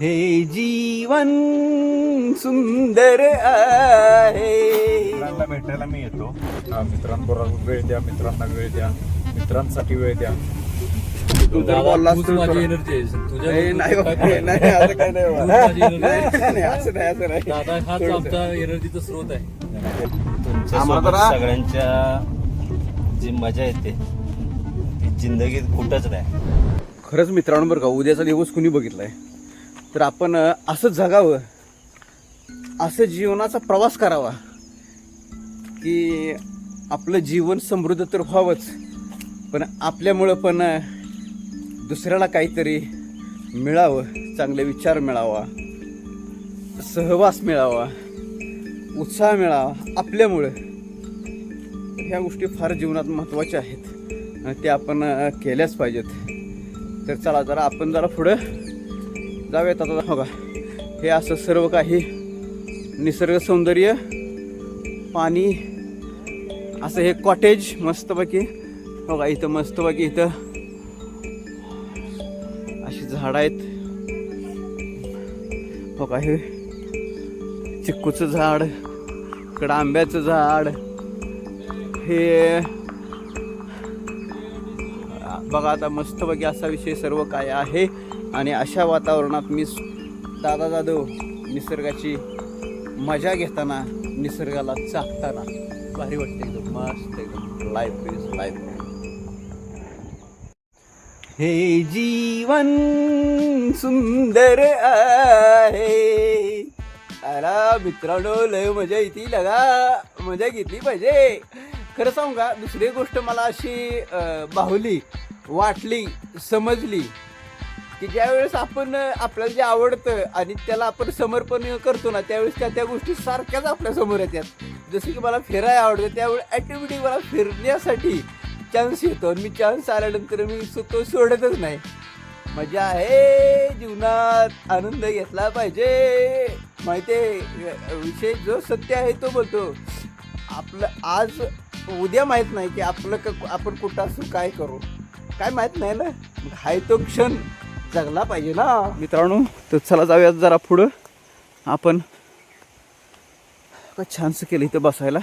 हे जीवन सुंदर आहे. मित्रांना भेटायला मी येतो. मित्रांबरोबर वेळ द्या मित्रांना वेळ द्या मित्रांसाठी वेळ द्या. तू जर बोललास तूच तर माझी एनर्जी आहे. तुझ्या नाही? नाही असं काय नाही असं नाही असं नाही दादा हाच. आमचा एनर्जीचा स्रोत आहे. तुमच्यासोबत सगळ्यांच्या जी मजा येते ती जिंदगीत कुठंच नाही. खरंच मित्रांनो बरं का उद्याचा दिवस कुणी बघितलाय? तर आपण असं जगावं. असं जीवनाचा प्रवास करावा. की आपलं जीवन समृद्ध तर व्हावंच पण आपल्यामुळं पण दुसऱ्याला काहीतरी मिळावं चांगले विचार मिळावा सहवास मिळावा उत्साह मिळावा आपल्यामुळं. ह्या गोष्टी फार जीवनात महत्त्वाच्या आहेत. आणि त्या आपण केल्याच पाहिजेत. तर चला जरा आपण जरा पुढं जाऊयात आता हो का? हे असं सर्व काही निसर्ग सौंदर्य पाणी असं हे कॉटेज मस्तपैकी. हो का इथं मस्तपैकी इथं अशी झाडं आहेत. हो का हे चिक्कूचं झाड इकडं आंब्याचं झाड हे बघा आता मस्तपैकी असा विषय सर्व काय आहे. आणि अशा वातावरणात मी दादा जाधव निसर्गाची मजा घेताना निसर्गाला चाकताना भारी वाटते एकदम. मस्त एकदम लाईफ इज लाईफ हे जीवन सुंदर आहे. अला मित्रांनो लय मजा येते लगा. मजा घेतली पाहिजे. खरं सांगू का दुसरी गोष्ट मला अशी बाहुली वाटली समजली की ज्यावेळेस आपण आपल्याला जे आवडतं आणि त्याला आपण समर्पण करतो ना त्यावेळेस त्या त्या गोष्टी सारख्याच आपल्यासमोर येतात. जसं की मला फिरायला आवडतं त्यावेळी ॲक्टिव्हिटी मला फिरण्यासाठी चान्स येतो आणि मी चान्स आल्यानंतर मी सो- तो सोडतच नाही. मजा आहे जीवनात आनंद घेतला पाहिजे. माहितीये विषय जो सत्य आहे तो बोलतो आपलं आज उद्या माहीत नाही की आपलं क आपण कुठं असू काय करू. काय माहीत नाही ना? हाय तो क्षण. जगला पाहिजे ना. मित्रांनो तर चला जाऊयात जरा पुढं. आपण छानसं केलं इथं बसायला.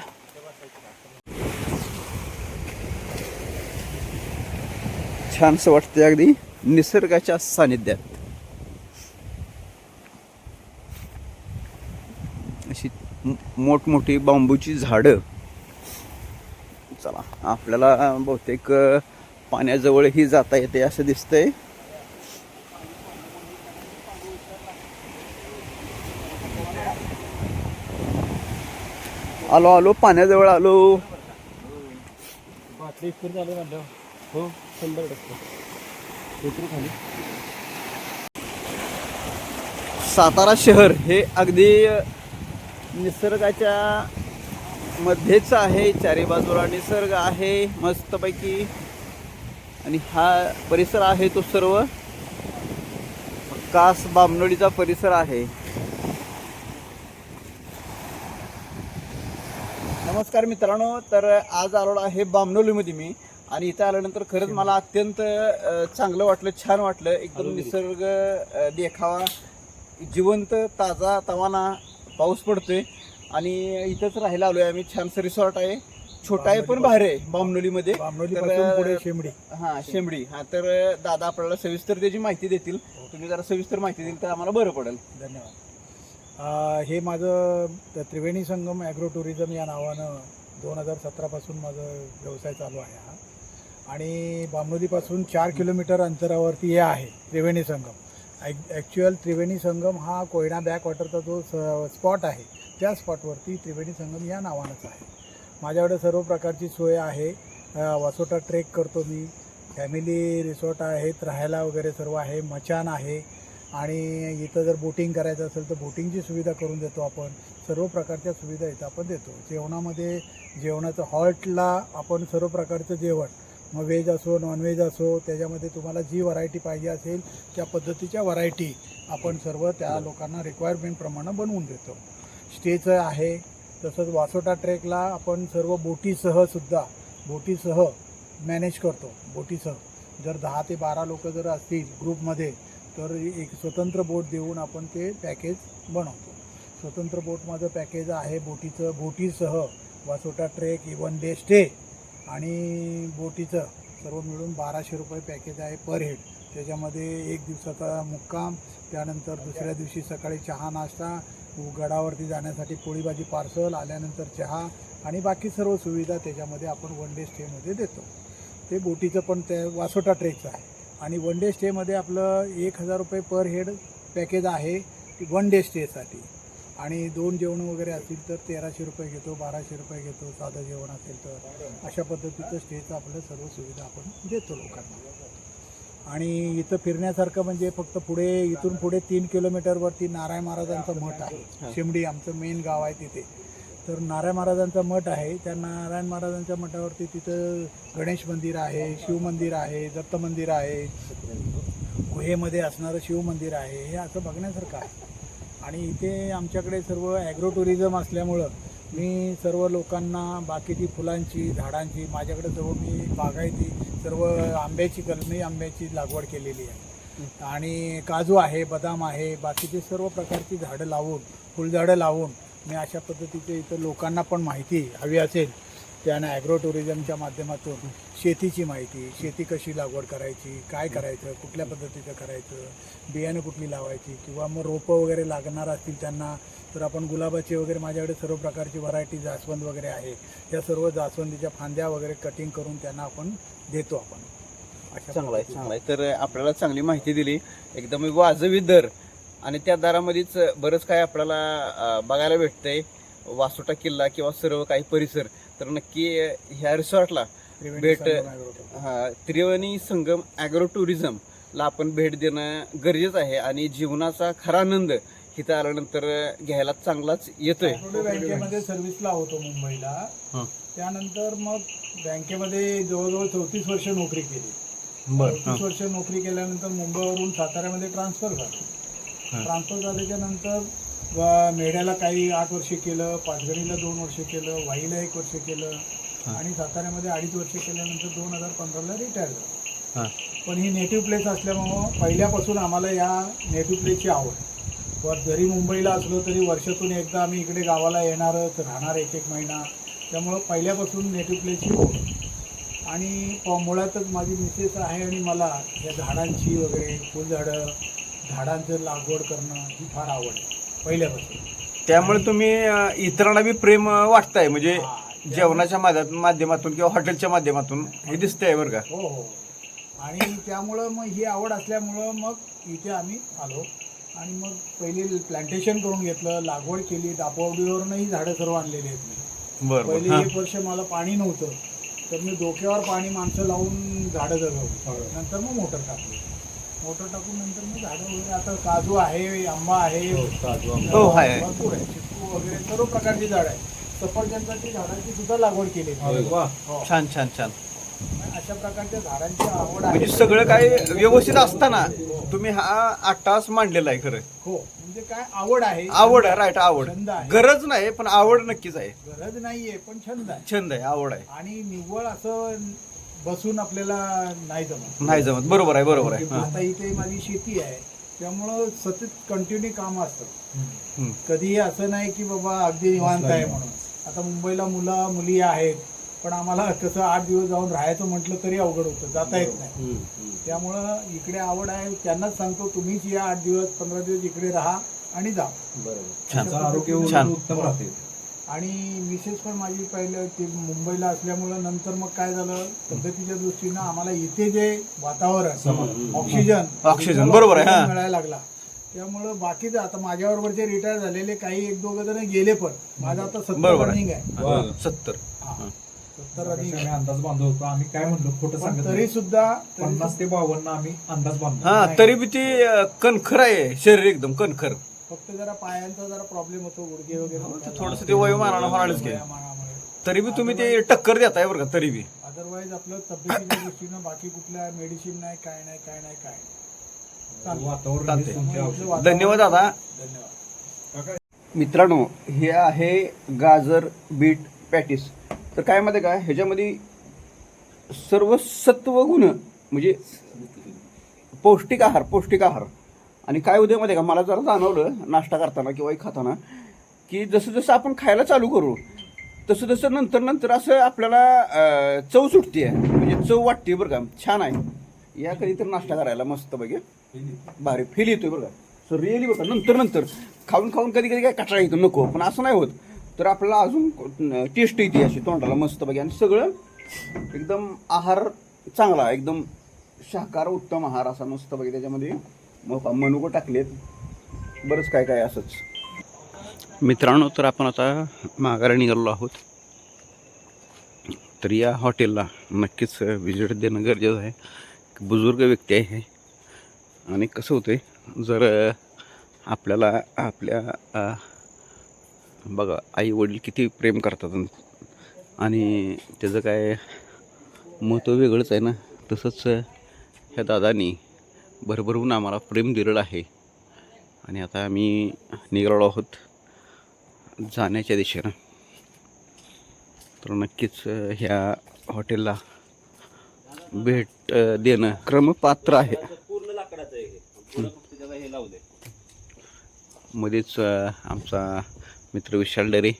छानसं वाटतं अगदी निसर्गाच्या सानिध्यात. अशी मोठमोठी बांबूची झाडं. चला आपल्याला बहुतेक पाण्याजवळही जाता येते असं दिसतंय. आलो आलो पाण्याजवळ आलो. बाटली इतकं झालं म्हणलं. हो शंभर टक्के. उतरू खाली सातारा शहर हे अगदी निसर्गाच्या मध्येच आहे. चारी बाजूला निसर्ग आहे मस्तपैकी. आणि हा परिसर आहे तो सर्व कास बामनोळीचा परिसर आहे. नमस्कार मित्रांनो तर आज आलो आहे बामनोलीमध्ये मी. आणि इथं आल्यानंतर खरंच मला अत्यंत चांगलं वाटलं छान वाटलं. एकदम निसर्ग देखावा जिवंत ताजा तवाना पाऊस पडतोय. आणि इथंच राहायला आलोय आम्ही. छानसं रिसॉर्ट आहे. छोटा आहे पण बाहेर आहे बामनोलीमध्ये. पुढे शेंबडी. हा शेंबडी. हा तर दादा आपल्याला सविस्तर त्याची माहिती देतील. तुम्ही जरा सविस्तर माहिती दिली तर आम्हाला बरं पडेल. धन्यवाद. हे माझं त्रिवेणी संगम ॲग्रो टुरिझम या नावानं दोन हजार सतरापासून माझं व्यवसाय चालू आहे हा. आणि बामणोलीपासून चार किलोमीटर अंतरावरती हे आहे त्रिवेणी संगम. ॲक् ॲक्च्युअल त्रिवेणी संगम हा कोयना बॅकवॉटरचा जो स स्पॉट आहे त्या स्पॉटवरती त्रिवेणी संगम या नावानंच आहे. माझ्याकडे सर्व प्रकारची सोय आहे. वासोटा ट्रेक करतो मी. फॅमिली रिसॉर्ट आहेत राहायला वगैरे सर्व आहे. मचान आहे. आणि इथं जर बोटिंग करायचं असेल तर बोटिंगची सुविधा करून देतो आपण. सर्व प्रकारच्या सुविधा इथं आपण देतो. जेवणामध्ये जेवणाचं हॉल्टला आपण सर्व प्रकारचं जेवण मग व्हेज असो नॉनव्हेज असो त्याच्यामध्ये तुम्हाला जी व्हरायटी पाहिजे असेल त्या पद्धतीच्या व्हरायटी आपण सर्व त्या लोकांना रिक्वायरमेंटप्रमाणे बनवून देतो. स्टेचं आहे तसंच वासोटा ट्रेकला आपण सर्व बोटीसह सुद्धा बोटीसह मॅनेज करतो. बोटीसह. जर दहा ते बारा लोक जर असतील ग्रुपमध्ये तर एक स्वतंत्र बोट देऊन आपण ते पॅकेज बनवतो. स्वतंत्र बोट माझं पॅकेज आहे बोटीचं बोटीसह Vasota trek even day stay आणि बोटीचं सर्व मिळून बाराशे रुपये पॅकेज आहे पर हेड. त्याच्यामध्ये एक दिवसाचा मुक्काम त्यानंतर दुसऱ्या दिवशी सकाळी चहा नाश्ता गडावरती जाण्यासाठी पोळी भाजी पार्सल आल्यानंतर चहा आणि बाकी सर्व सुविधा त्याच्यामध्ये आपण वन डे स्टेमध्ये देतो. ते बोटीचं पण त्या वासोटा ट्रेकचं आहे. आणि वन डे स्टेमध्ये आपलं एक हजार रुपये पर हेड पॅकेज आहे वन डे स्टेसाठी आणि दोन जेवण वगैरे असतील तर तेराशे रुपये घेतो बाराशे रुपये घेतो साधं जेवण असेल तर. अशा पद्धतीचं स्टेचं आपलं सर्व सुविधा आपण देतो लोकांना. आणि इथं फिरण्यासारखं म्हणजे फक्त पुढे इथून पुढे तीन किलोमीटरवरती नारायण महाराजांचा मठ आहे. शिमडी आमचं मेन गाव आहे तिथे. तर नारायण महाराजांचा मठ आहे. त्या नारायण महाराजांच्या मठावरती तिथं गणेश मंदिर आहे शिवमंदिर आहे दत्त मंदिर आहे. गुहेमध्ये असणारं शिवमंदिर आहे. हे असं बघण्यासारखं आहे. आणि इथे आमच्याकडे सर्व ॲग्रो टुरिझम असल्यामुळं मी सर्व लोकांना बाकीची फुलांची झाडांची माझ्याकडे सर्व मी बागायती सर्व आंब्याची कलमी आंब्याची लागवड केलेली आहे. आणि काजू आहे बदाम आहे बाकीचे सर्व प्रकारची झाडं लावून फुलझाडं लावून मी अशा पद्धतीचे इथं लोकांना पण माहिती हवी असेल त्यानं ॲग्रो टुरिझमच्या माध्यमातून शेतीची माहिती शेती कशी लागवड करायची काय करायचं कुठल्या पद्धतीचं करायचं बियाणं कुठली लावायची किंवा मग रोपं वगैरे लागणार असतील त्यांना तर आपण गुलाबाचे वगैरे माझ्याकडे सर्व प्रकारची व्हरायटी जास्वंद वगैरे आहे. त्या सर्व जास्वंदीच्या फांद्या वगैरे कटिंग करून त्यांना आपण देतो आपण. चांगला आहे. चांगला आहे. तर आपल्याला चांगली माहिती दिली. एकदम वाजवी दर आणि त्या दरामध्येच बरंच काय आपल्याला बघायला भेटतंय. वासोटा किल्ला किंवा सर्व काही परिसर. तर नक्की ह्या रिसॉर्टला भेट हा त्रिवेणी संगम ॲग्रो टुरिझमला आपण भेट देणं गरजेचं आहे आणि जीवनाचा खरा आनंद इथं आल्यानंतर घ्यायला चांगलाच येतोय. बँकेमध्ये सर्व्हिसला होतो मुंबईला. त्यानंतर मग बँकेमध्ये जवळजवळ चौतीस वर्ष नोकरी केली. चौतीस वर्ष नोकरी केल्यानंतर मुंबईवरून साताऱ्यामध्ये ट्रान्सफर झालो. ट्रान्सफर झाल्याच्यानंतर व- मेढ्याला काही आठ वर्ष केलं पाचगणीला दोन वर्ष केलं वाईला एक वर्ष केलं आणि साताऱ्यामध्ये अडीच वर्ष केल्यानंतर दोन हजार पंधराला रिटायर झालो पण ही नेटिव्ह प्लेस असल्यामुळं पहिल्यापासून आम्हाला या नेटिव्ह प्लेसची आवड. वर जरी मुंबईला असलो तरी वर्षातून एकदा आम्ही इकडे गावाला येणारच राहणार एक एक महिना. त्यामुळं पहिल्यापासून नेटिव्ह प्लेसची ओढ आणि मुळातच माझी मिसेस आहे आणि मला या झाडांची वगैरे फुलझाडं झाडांचं लागवड करणं ही फार आवड आहे पहिल्यापासून. त्यामुळे तुम्ही अं, इतरांना बी प्रेम अं, वाटताय म्हणजे हा, जेवणाच्या माध्या- माध्यमातून किंवा हॉटेलच्या माध्यमातून हे दिसतंय बरं का? हो हो. आणि त्यामुळं मग ही आवड असल्यामुळं मग इथे आम्ही आलो. आणि मग पहिले प्लांटेशन करून घेतलं लागवड केली. दापोवडीवरूनही झाडं सर्व आणलेली आहेत मी. बरं पहिले एक वर्ष मला पाणी नव्हतं. तर मी डोक्यावर पाणी माणसं लावून झाडं जगवली. नंतर मग मोटर टाकली मोटर टाकून नंतर मग झाडं वगैरे आता काजू आहे आंबा आहे. हो, आहे. भरपूर आहे. चिक्कू वगैरे सर्व प्रकारची झाडं आहेत. सफरचंदाची झाडांची सुद्धा लागवड केली हो. छान छान छान. अशा प्रकारच्या झाडांची आवड म्हणजे आहे सगळं काही व्यवस्थित असताना तुम्ही हा आठ तास मांडलेला आहे खरं. हो. म्हणजे काय आवड आहे. आवड आहे राईट आवड. छंद आहे. गरज नाही पण आवड नक्कीच आहे. गरज नाहीये पण छंद आहे. छंद आहे आवड आहे. आणि निव्वळ असं बसून आपल्याला नाही जमत. नाही जमत. बरोबर आहे बरोबर आहे. हा. आता इथे माझी शेती आहे त्यामुळं सतत कंटिन्यू काम असतं हम्म. कधीही असं नाही की बाबा अगदी निवांत आहे म्हणून. आता मुंबईला मुलं मुली आहेत पण आम्हाला कसं आठ दिवस जाऊन राहायचं म्हटलं तरी अवघड होतं जाता येत नाही. त्यामुळं इकडे आवड आहे त्यांनाच सांगतो तुम्हीच या आठ दिवस पंधरा दिवस इकडे राहा आणि जा. छान. आरोग्य छान. उत्तम राहते. आणि मिसेस पण माझी पहिलं ते मुंबईला असल्यामुळं नंतर मग काय झालं? तब्येतीच्या दृष्टीनं आम्हाला इथे जे वातावरण ऑक्सिजन ऑक्सिजन, बरोबर आहे, हा. मिळायला लागला. त्यामुळं बाकीचं आता माझ्याबरोबरचे रिटायर झालेले काही एक दोघं जण गेले पण. माझं आता सत्तर. रनिंग आहे. सत्तर. हा. सत्तर आम्ही रनिंग आहे. अंदाज बांधत होतो? आम्ही काय म्हणलो? खोटं सांगत तरी. सुद्धा तरी पन्नास ते बावन्न आम्ही अंदाज बांधतो. हा तरी बी ती कणखर आहे शरीर एकदम कणखर. फक्त जरा पायांचा जरा प्रॉब्लेम होतो गुडघे वगैरे थोडंसं ते वयोमानानं होणारच की. वयोमानामुळे. तरी बी तुम्ही ते टक्कर देताय बरं का तरी बी. अदरवाईज आपलं तब्येतीच्या दृष्टीनं बाकी कुठल्या मेडिसिन नाही काय नाही काय नाही काय चालतंय. हे धन्यवाद दादा. धन्यवाद. मित्रांनो हे आहे गाजर बीट पॅटीस. तर काय मध्ये काय ह्याच्यामध्ये सर्व सत्व गुण म्हणजे पौष्टिक आहार पौष्टिक आहार. आणि काय उद्या मध्ये का? मला जरा जाणवलं नाश्ता करताना किंवा खाताना की जसं जसं आपण खायला चालू करू तसं तसं नंतर नंतर असं आपल्याला चव सुटते आहे म्हणजे चव वाटते बरं का. छान आहे. या कधी तर नाश्ता करायला मस्त बघे भारी फील येतोय बरं का. सो रिअली बघा नंतर नंतर खाऊन खाऊन कधी कधी काय कटाळा येतो नको. पण असं नाही होत. तर आपल्याला अजून टेस्ट येते अशी तोंडाला मस्त बघे आणि सगळं एकदम आहार चांगला. एकदम शाकाहार उत्तम आहार असा मस्त बघे त्याच्यामध्ये मग मनुकं टाकलेत. बरंच काय काय असंच. मित्रांनो तर आपण आता माघारी निघालो आहोत. तर या हॉटेलला नक्कीच व्हिजिट देणं गरजेचं आहे. बुजुर्ग व्यक्ती आहे. आणि कसं होते जर आपल्याला आपल्या बघा आई वडील किती प्रेम करतात. आणि त्याचं काय महत्त्व वेगळंच आहे ना. तसंच ह्या दादानी भरभरून आम्हाला प्रेम दिलेलं आहे. आणि आता आम्ही निघालो आहोत जाण्याच्या दिशेनं. तर नक्कीच ह्या हॉटेलला भेट देणं क्रमपात्र आहे. मध्येच आमचा मित्र विशाल डरे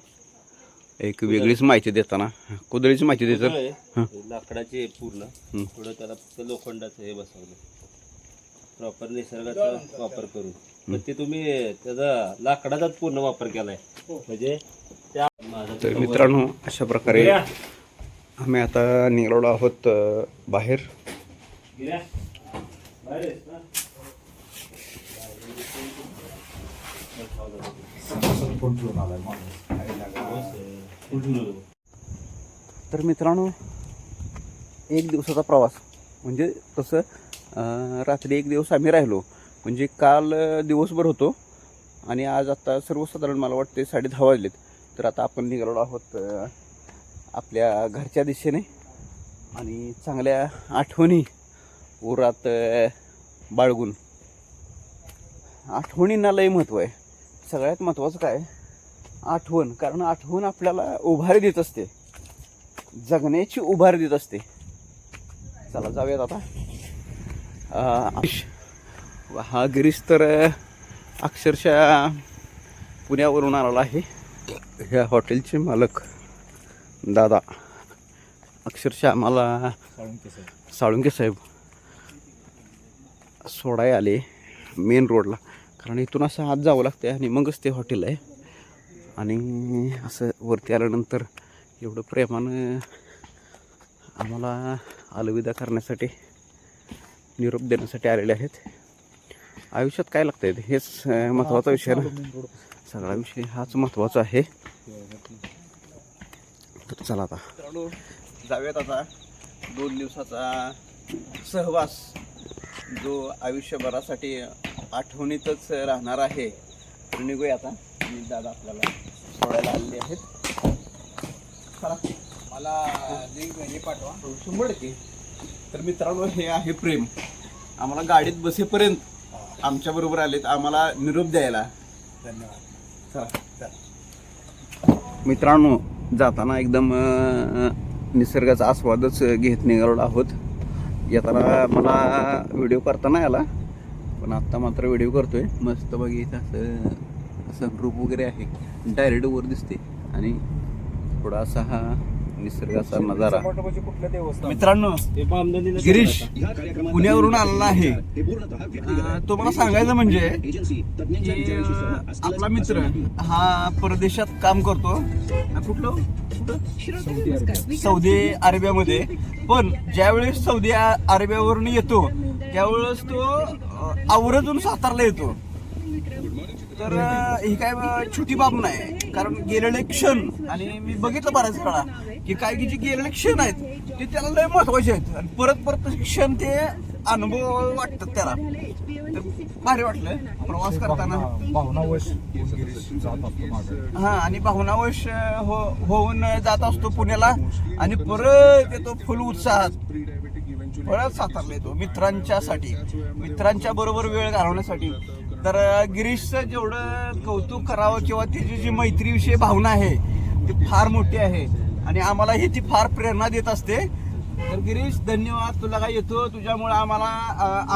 एक वेगळीच माहिती देताना कुदळीची माहिती देतात लाकडाचे पूर्ण. पुढं त्याला लोखंडाचं हे बसवलं प्रॉपर निसर्गाचा वापर करून. पण ते तुम्ही त्याचा लाकडाचाच पूर्ण वापर केलाय. म्हणजे त्या तर मित्रांनो अशा प्रकारे आम्ही आता निघालो आहोत बाहेर? तर मित्रांनो एक दिवसाचा प्रवास. म्हणजे तसं रात्री एक दिवस आम्ही राहिलो. म्हणजे काल दिवसभर होतो. आणि आज आता सर्वसाधारण मला वाटते साडे दहा वाजलेत. तर आता आपण निघालो आहोत आपल्या घरच्या दिशेने. आणि चांगल्या आठवणी उरात बाळगून. आठवणींना लय महत्त्व आहे. सगळ्यात महत्त्वाचं काय? आठवण. कारण आठवण आपल्याला उभारी देत असते. जगण्याची उभारी देत असते. चला जाऊयात आता. हा गिरीश तर अक्षरशः पुण्यावरून आलेला आहे. ह्या हॉटेलचे मालक दादा. अक्षरशः आम्हाला साळुंके साहेब. सोडाय आले मेन रोडला. कारण इथून असं आत जावं लागतं आणि मगच ते हॉटेल आहे. आणि असं वरती आल्यानंतर एवढं प्रेमानं आम्हाला अलविदा करण्यासाठी निरोप देण्यासाठी आलेले आहेत. आयुष्यात काय लागतं हेच महत्त्वाचा विषय ना. सगळा विषय हाच महत्त्वाचा आहे. तर चला आता. जाऊयात आता दोन दिवसाचा सहवास जो आयुष्यभरासाठी आठवणीतच राहणार आहे. तर निघूया आता. मी दादा आपल्याला सोडायला आलेले आहेत. चला मला लिंक हे पाठवा. शंभर टक्के. तर मित्रांनो हे आहे प्रेम. आम्हाला गाडीत बसेपर्यंत आमच्या बरोबर आलेत. आम्हाला निरोप द्यायला. धन्यवाद. चला. मित्रांनो जाताना एकदम निसर्गाचा आस्वादच घेत निघालो आहोत. येताना मला व्हिडिओ करता नाही आला पण आत्ता मात्र व्हिडिओ करतोय. मस्त बघितलं असं सनरूप वगैरे आहे. डायरेक्ट वर दिसते आणि थोडासा हा निसर्गाचा नजारा. मित्रांनो गिरीश पुण्यावरून आलेला आहे. अं, तो मला सांगायचं म्हणजे आपला मित्र हा परदेशात काम करतो. कुठलं? कुठं? सौदी अरेबियामध्ये. पण ज्यावेळेस सौदी अरेबियावरून येतो त्यावेळेस तो आवर्जून सातारला येतो. तर ही काय छोटी बाब नाही. कारण गेलेले क्षण आणि मी बघितलं बऱ्याच वेळा की काय की जे गेलेले क्षण आहेत ते त्याला लय महत्त्वाचे आहेत. आणि परत परत क्षण ते अनुभव वाटतात त्याला. तर भारी वाटलं. प्रवास करताना. भावनावश हा आणि भावनावश हो होऊन जात असतो पुण्याला. आणि परत येतो फुल उत्साहात. परत सातारला येतो मित्रांच्यासाठी. मित्रांच्या बरोबर वेळ घालवण्यासाठी. तर गिरीशचं जेवढं कौतुक करावं किंवा त्याची जी मैत्रीविषयी भावना आहे ती फार मोठी आहे. आणि आम्हाला ही ती फार प्रेरणा देत असते. तर गिरीश धन्यवाद. तुला काय येतो? तुझ्यामुळे आम्हाला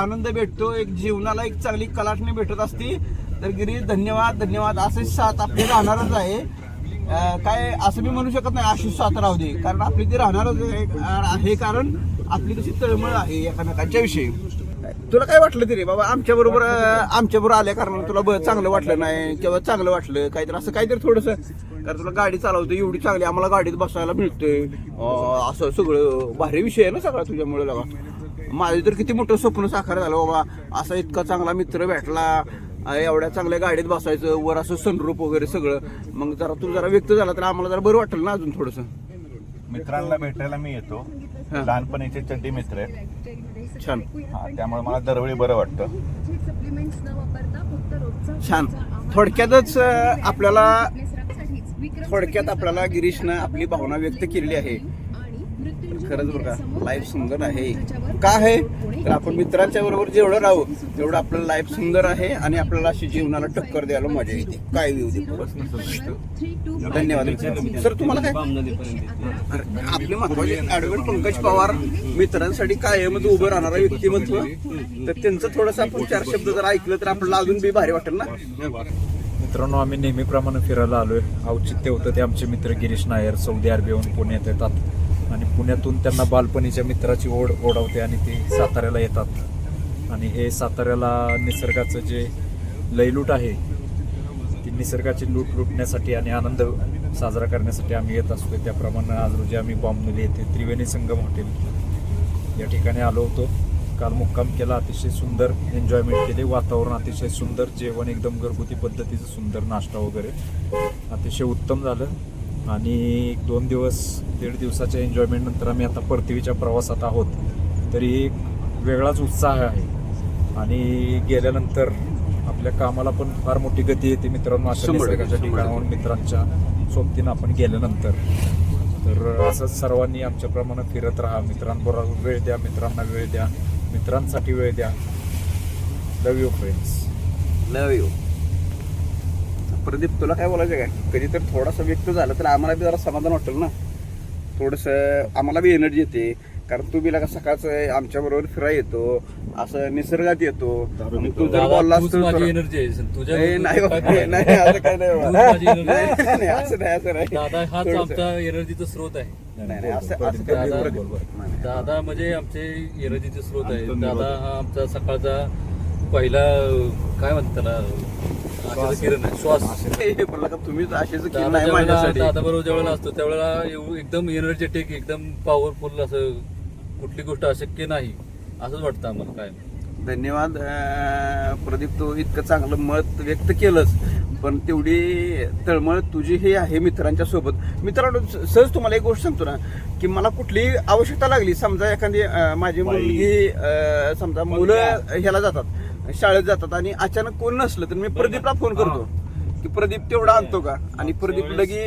आनंद भेटतो. एक जीवनाला एक चांगली कलाटणी भेटत असती. तर गिरीश धन्यवाद. धन्यवाद. असेच साथ आपली राहणारच आहे. काय असं मी म्हणू शकत नाही आशिष साथ राहू दे. कारण आपली ती राहणारच आहे आहे कारण आपली तशी तळमळ आहे एकामेकांच्या विषयी तुला काय वाटलं तरी? बाबा आमच्या बरोबर आमच्या बरोबर आल्या कारण तुला चांगलं वाटलं नाही किंवा चांगलं वाटलं काहीतरी असं काहीतरी थोडंसं. कारण तुला गाडी चालवते एवढी चांगली आम्हाला गाडीत बसायला मिळते असं सगळं भारी विषय आहे ना सगळा तुझ्यामुळे लगा माझं तर किती मोठं स्वप्न साकार झालं बाबा. असा इतका चांगला मित्र भेटला एवढ्या चांगल्या गाडीत बसायचं वर असं सनरूप वगैरे सगळं. मग जरा तू जरा व्यक्त झाला तर आम्हाला जरा बरं वाटेल ना अजून थोडंसं. मित्रांना भेटायला मी येतो. लहानपणीचे चड्डी मित्र आहेत. छान. हा त्यामुळे मला दरवेळी बरं वाटतं. छान. थोडक्यातच आपल्याला थोडक्यात आपल्याला गिरीशनं आपली भावना व्यक्त केलेली आहे. खरंच बरं का लाईफ सुंदर आहे. का आहे? तर आपण मित्रांच्या बरोबर जेवढं राहू तेवढं आपलं लाईफ सुंदर आहे आणि आपल्याला अशी जीवनाला टक्कर द्यायला मजा येते. काय येऊ दे धन्यवाद. सर तुम्हाला काय? आपले महत्त्वाचे ऍडव्होकेट पंकज पवार मित्रांसाठी कायमच उभं राहणारा व्यक्तिमत्व. तर त्यांचं थोडंसं आपण चार शब्द जर ऐकलं तर आपल्याला अजून बी भारी वाटेल ना? मित्रांनो आम्ही नेहमीप्रमाणे फिरायला आलोय. औचित्य होतं ते आमचे मित्र गिरीश नायर सौदी अरेबियाहून पुण्यात येतात. आणि पुण्यातून त्यांना बालपणीच्या मित्राची ओढ ओढवते आणि ते साताऱ्याला येतात. आणि हे साताऱ्याला निसर्गाचं जे लयलूट आहे ती निसर्गाची लूट लुटण्यासाठी आणि आनंद साजरा करण्यासाठी आम्ही येत असतो त्याप्रमाणे आज रोजी आम्ही बॉम्बनुली येथे त्रिवेणी संगम हॉटेल या ठिकाणी आलो होतो. काल मुक्काम केला अतिशय सुंदर एन्जॉयमेंट केले. वातावरण अतिशय सुंदर जेवण एकदम घरगुती पद्धतीचं सुंदर नाश्ता वगैरे. अतिशय उत्तम झालं. आणि एक दोन दिवस दीड दिवसाच्या एन्जॉयमेंट नंतर आम्ही आता परतीच्या प्रवासात आहोत. तरी एक वेगळाच उत्साह आहे. आणि गेल्यानंतर आपल्या कामाला पण फार मोठी गती येते मित्रांनो. अशा निसर्गाच्या ठिकाणाहून मित्रांच्या सोबतीनं आपण गेल्यानंतर. तर असंच सर्वांनी आमच्याप्रमाणे फिरत राहा. मित्रांबरोबर वेळ द्या मित्रांना वेळ द्या मित्रांसाठी वेळ द्या. Love you friends love you Pradeep तुला काय बोलायचं काय कधी तर थोडासा व्यक्त झालं तर आम्हाला बी जरा समाधान वाटेल ना. थोडस आम्हाला बी एनर्जी येते. कारण तू बी लागा सकाळचं आमच्या बरोबर फिराय येतो. असं निसर्गात येतो. आणि तू जर थोडं- एनर्जी नाही असं काय नाही असं नाही असं नाही आमचा एनर्जीचा स्रोत आहे. दादा- म्हणजे आमचे एनर्जीचे स्रोत आहे. दादा हा आमचा सकाळचा पहिला काय म्हणतात त्याला? किरण आहे श्वास. बोलला का तुम्हीच माझ्यासाठी. दादा बरोबर ज्यावेळेला असतो त्यावेळेला एकदम एनर्जेटिक एकदम पॉवरफुल असं कुठली गोष्ट अशक्य नाही असंच वाटतं आम्हाला काय. धन्यवाद. प्रदीप तू इतकं चांगलं मत व्यक्त केलंस पण तेवढी तळमळ तुझी ही आहे मित्रांच्या सोबत. मित्रांनो सहज तुम्हाला एक गोष्ट सांगतो ना की मला कुठलीही आवश्यकता लागली समजा एखादी माझी मुलगी समजा मुलं ह्याला जातात शाळेत जातात आणि अचानक कोण नसलं तर मी प्रदीपला फोन करतो. की प्रदीप तेवढा आणतो का? आणि प्रदीप लगी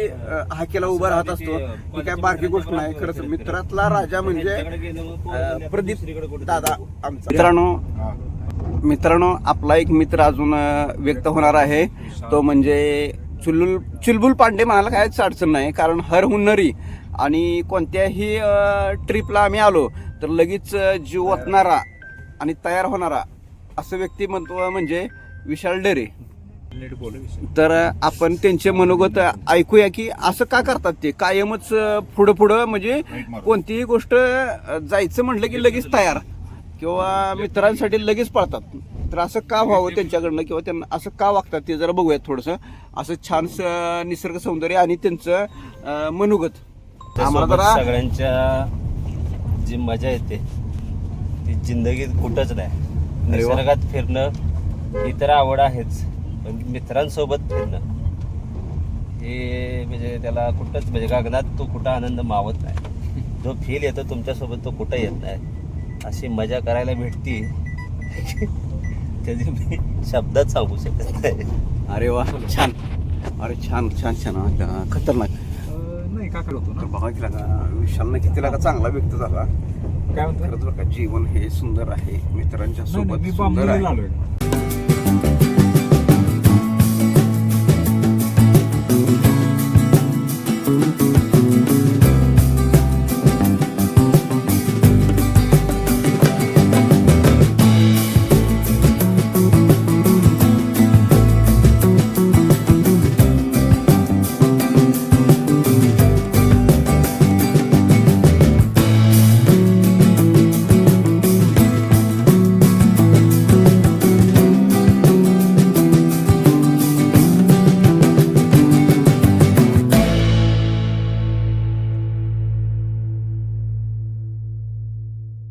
हाकेला उभा राहत असतो. ही काय बारकी गोष्ट नाही. खरंच मित्रातला राजा म्हणजे प्रदीप दादा आमचा. मित्रांनो मित्रांनो आपला एक मित्र अजून व्यक्त होणार आहे. तो म्हणजे चुलबुल चुलबुल पांडे म्हणायला कायच अडचण नाही कारण हर हुन्नरी. आणि कोणत्याही ट्रिपला आम्ही आलो तर लगेच जीव ओतणारा आणि तयार होणारा असं व्यक्तिमत्व म्हणजे विशाल डेरे. तर आपण त्यांचे मनोगत ऐकूया की असं का करतात ते? कायमच पुढं पुढं म्हणजे कोणतीही गोष्ट जायचं म्हटलं की लगेच तयार. किंवा मित्रांसाठी लगेच पळतात. तर असं का व्हावं त्यांच्याकडनं? किंवा त्यांना असं का वागतात ते जरा बघूयात थोडंसं. असं छान निसर्ग सौंदर्य आणि त्यांचं मनोगत. आम्हाला सगळ्यांच्या जी मजा येते ती जिंदगीत कुठंच नाही. अरे वा. निसर्गात फिरणं ही तर आवड आहेच पण मित्रांसोबत फिरणं. हे म्हणजे त्याला कुठंच म्हणजे गगनात तो कुठं आनंद मावत नाही. जो फील येतो तुमच्यासोबत तो कुठं येत नाही. अशी मजा करायला भेटती. त्याची मी शब्दात सांगू शकत नाही. अरे वा छान. अरे छान छान छान. खतरनाक. नाही का होतो तर ना बघा की लागा विशालनं किती लागा चांगला व्यक्त झाला. काय म्हणतो खरंच का जीवन हे सुंदर आहे मित्रांच्या सोबत सुंदर आहे.